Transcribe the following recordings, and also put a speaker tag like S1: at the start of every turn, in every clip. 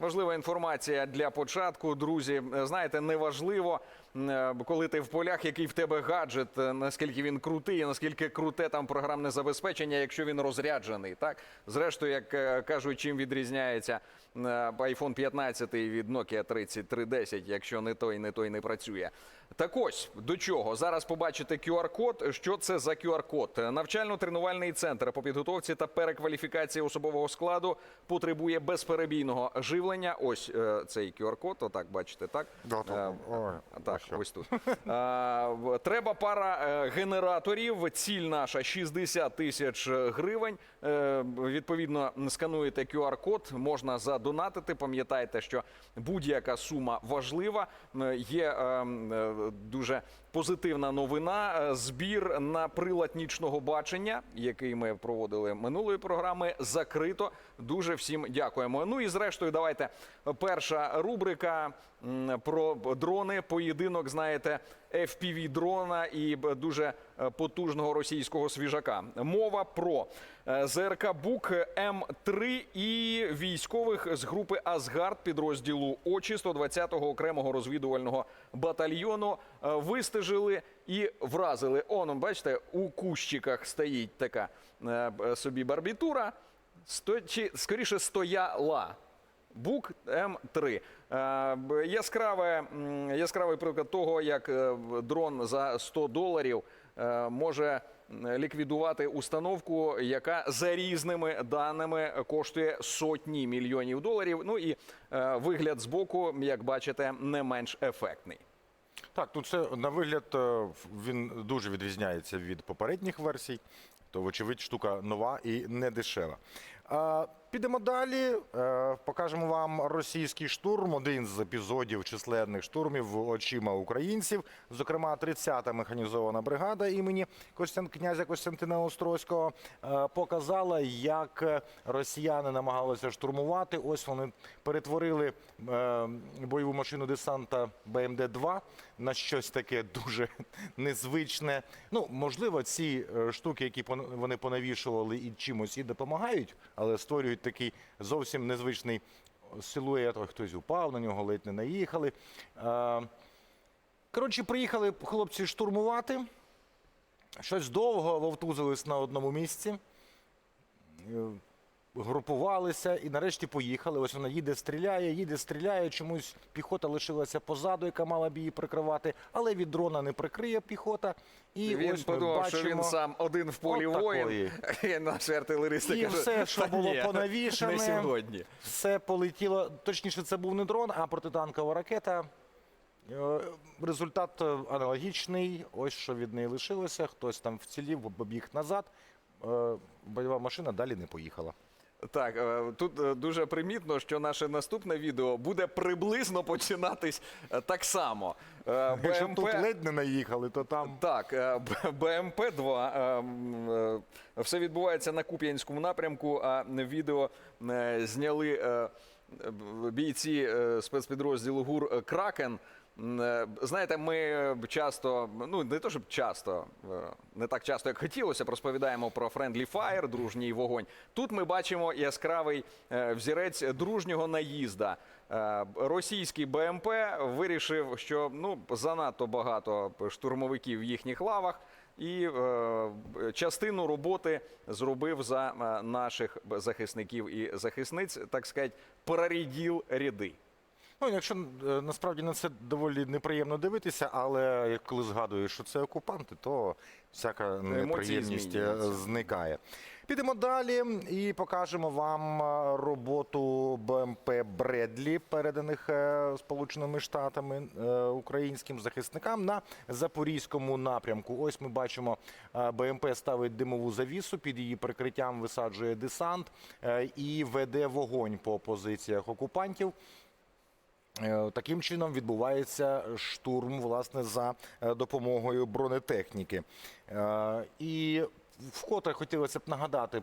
S1: Важлива інформація для початку, друзі. Знаєте, неважливо, коли ти в полях, який в тебе гаджет, е, наскільки він крутий, наскільки круте там програмне забезпечення, якщо він розряджений. Так, зрештою, як е, кажуть, чим відрізняється е, iPhone 15 від Nokia 3310, якщо не той, не той не працює. Так ось до чого зараз побачите QR-код. Що це за QR-код? Навчально-тренувальний центр по підготовці та перекваліфікації особового складу потребує безперебійного живлення. Ось е, цей QR-код. Отак бачите, так
S2: Да,
S1: Е, так,
S2: ось
S1: тут. А, Треба пара е, генераторів. Ціль наша 60 тисяч гривень. Е, Відповідно, скануєте QR-код, можна задонатити. Пам'ятайте, що будь-яка сума важлива. Е, Є е, м, е, дуже позитивна новина. Е, Збір на прилад нічного бачення, який ми проводили минулої програми, закрито. Дуже всім дякуємо. Ну і зрештою, давайте перша рубрика про дрони. Поєдинок, знаєте, fpv дрона і дуже е, потужного російського свіжака. Мова про е, ЗРК Бук М3 і військових з групи Асгард підрозділу Очі 120-го окремого розвідувального батальйону е, вистежили і вразили. Он, бачите, у кущиках стоїть така е, собі барбітура. Сто, чи скоріше стояла. Бук М3. Е, Яскраве, яскравий приклад того, як е, дрон за 100 доларів е, може ліквідувати установку, яка за різними даними коштує сотні мільйонів доларів. Ну і е, вигляд збоку, як бачите, не менш ефектний.
S2: Так, тут це на вигляд е, він дуже відрізняється від попередніх версій. То, вочевидь, штука нова і не дешева. Підемо далі. Е, покажемо вам російський штурм, один з епізодів численних штурмів очима українців. Зокрема, 30-та механізована бригада імені князя Костянтина Острозького е, показала, як росіяни намагалися штурмувати. Ось вони перетворили е, бойову машину десанта БМД-2 на щось таке дуже незвичне. Ну, можливо, ці штуки, які вони понавішували і чимось і допомагають, але створюють такий зовсім незвичний силует. Ой, хтось упав на нього, ледь не наїхали. Е, Коротше, приїхали хлопці штурмувати. Щось довго вовтузились на одному місці. Групувалися і нарешті поїхали. Ось вона їде, стріляє, їде, стріляє. Чомусь піхота лишилася позаду, яка мала б її прикривати, але від дрона не прикриє піхота. І
S1: він
S2: ось
S1: подумав,
S2: бачимо,
S1: що він сам один в полі
S2: От
S1: воїн. І наші артилеристи
S2: І
S1: кажуть,
S2: все, що було
S1: ні,
S2: понавішане,
S1: Не сьогодні.
S2: все полетіло. Точніше, це був не дрон, а протитанкова ракета. Е, Результат е, аналогічний. Ось що від неї лишилося. Хтось там вцілів, побіг назад. Е, Бойова машина далі не поїхала.
S1: Так, е, тут е, дуже примітно, що наше наступне відео буде приблизно починатись е, так само.
S2: Якщо
S1: БМП
S2: тут ледь не наїхали, то там
S1: Так, БМП-2. м, е, Все відбувається на Куп'янському напрямку, а відео зняли бійці спецпідрозділу ГУР Кракен. Е, Знаєте, ми часто, ну не то щоб часто, е, не так часто, як хотілося, розповідаємо про Friendly Fire, дружній вогонь. Тут ми бачимо яскравий е, взірець дружнього наїзда. Російський БМП вирішив, що ну занадто багато штурмовиків в їхніх лавах, і частину роботи зробив за наших захисників і захисниць, так сказати, переріділ ряди.
S2: Ну, якщо е, насправді на це доволі неприємно дивитися, але як коли згадуєш, що це окупанти, то всяка неприємність е, зникає. Підемо далі і покажемо вам е, роботу БМП Бредлі, переданих Сполученими Штатами українським захисникам на запорізькому напрямку. Ось ми бачимо, БМП ставить димову завісу, під її прикриттям висаджує десант і веде вогонь по позиціях окупантів. Е, Таким чином відбувається штурм власне за е, допомогою бронетехніки. Е, І вкотре хотілося б нагадати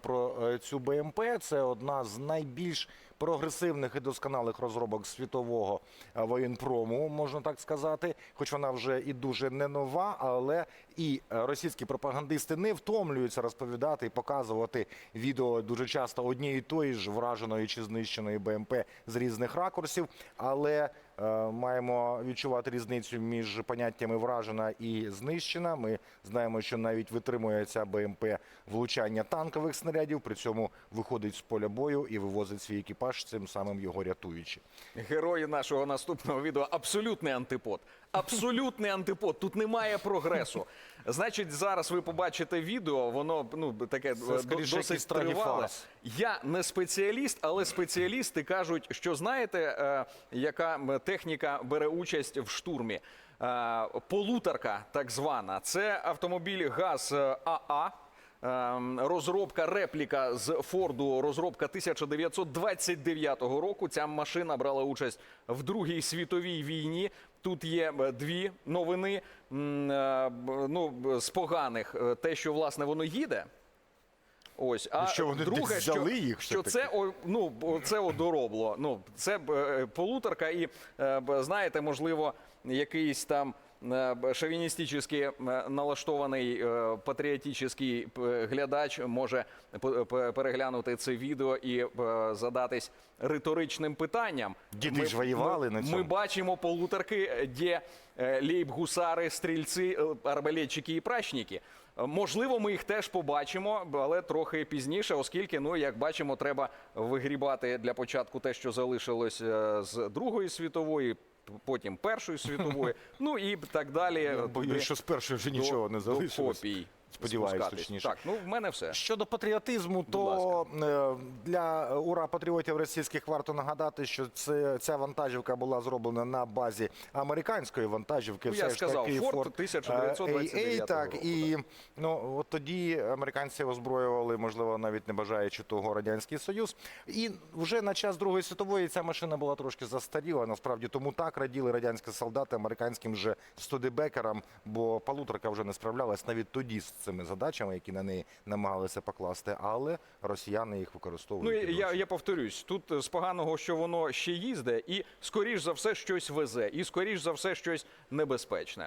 S2: про цю БМП. Це одна з найбільш прогресивних і досконалих розробок світового е, воєнпрому, можна так сказати. Хоч вона вже і дуже не нова, але і е, російські пропагандисти не втомлюються розповідати і показувати відео дуже часто однієї тої ж враженої чи знищеної БМП з різних ракурсів. Але е, маємо відчувати різницю між поняттями вражена і знищена. Ми знаємо, що навіть витримує ця БМП влучання танкових снарядів, при цьому виходить з поля бою і вивозить свій екіпаж, цим самим його рятуючи.
S1: Герої нашого наступного відео абсолютний антипод. Абсолютний антипод. Тут немає прогресу. Значить, зараз ви побачите відео, воно ну таке
S2: Це,
S1: е,
S2: скоріше,
S1: досить
S2: якийсь
S1: тривале. Я не спеціаліст, але спеціалісти кажуть, що знаєте, е, яка техніка бере участь в штурмі. Е, Полуторка, так звана, це автомобіль ГАЗ е, АА. Ем, Розробка репліка з Форду, розробка 1929 року. Ця машина брала участь в Другій світовій війні. Тут є е, дві новини. Е, Ну, з поганих Е, те, що власне воно їде. Ось, а
S2: що вони
S1: друге,
S2: десь
S1: що,
S2: взяли їх
S1: що це о, ну це одоробло. Ну це полуторка, і знаєте, можливо, якийсь там е, б, шовіністичний е, налаштований е, патріотичний е, глядач може переглянути це відео і е, задатись риторичним питанням.
S2: Діти ж воювали
S1: ми,
S2: на цьому.
S1: Ми бачимо полуторки, де е, лейб-гусари, стрільці, е, арбалетчики і прачники. Е, Можливо, ми їх теж побачимо, але трохи пізніше, оскільки, ну як бачимо, треба вигрібати для початку те, що залишилось е, з Другої світової, потім Першої світової, ну і так далі.
S2: Я боюсь, що з першої вже нічого не
S1: до
S2: залишилось.
S1: копій
S2: Сподіваюсь,
S1: спускатись.
S2: точніше.
S1: Так, ну в мене все.
S2: Щодо патріотизму, то е, для ура патріотів російських варто нагадати, що це ця вантажівка була зроблена на базі американської вантажівки.
S1: Ну, я
S2: ж
S1: сказав, Ford
S2: Ford,
S1: 1929
S2: е, AA, так
S1: року,
S2: і ну от тоді американці озброювали, можливо, навіть не бажаючи того радянський союз. І вже на час Другої світової ця машина була трошки застаріла. Насправді тому так раділи радянські солдати американським же студебекерам, бо палуторка вже не справлялась навіть тоді з цими задачами, які на неї намагалися покласти, але росіяни їх використовують. Ну
S1: я, я повторюсь, тут е, з поганого, що воно ще їзде, і скоріш за все щось везе, і скоріш за все щось небезпечне.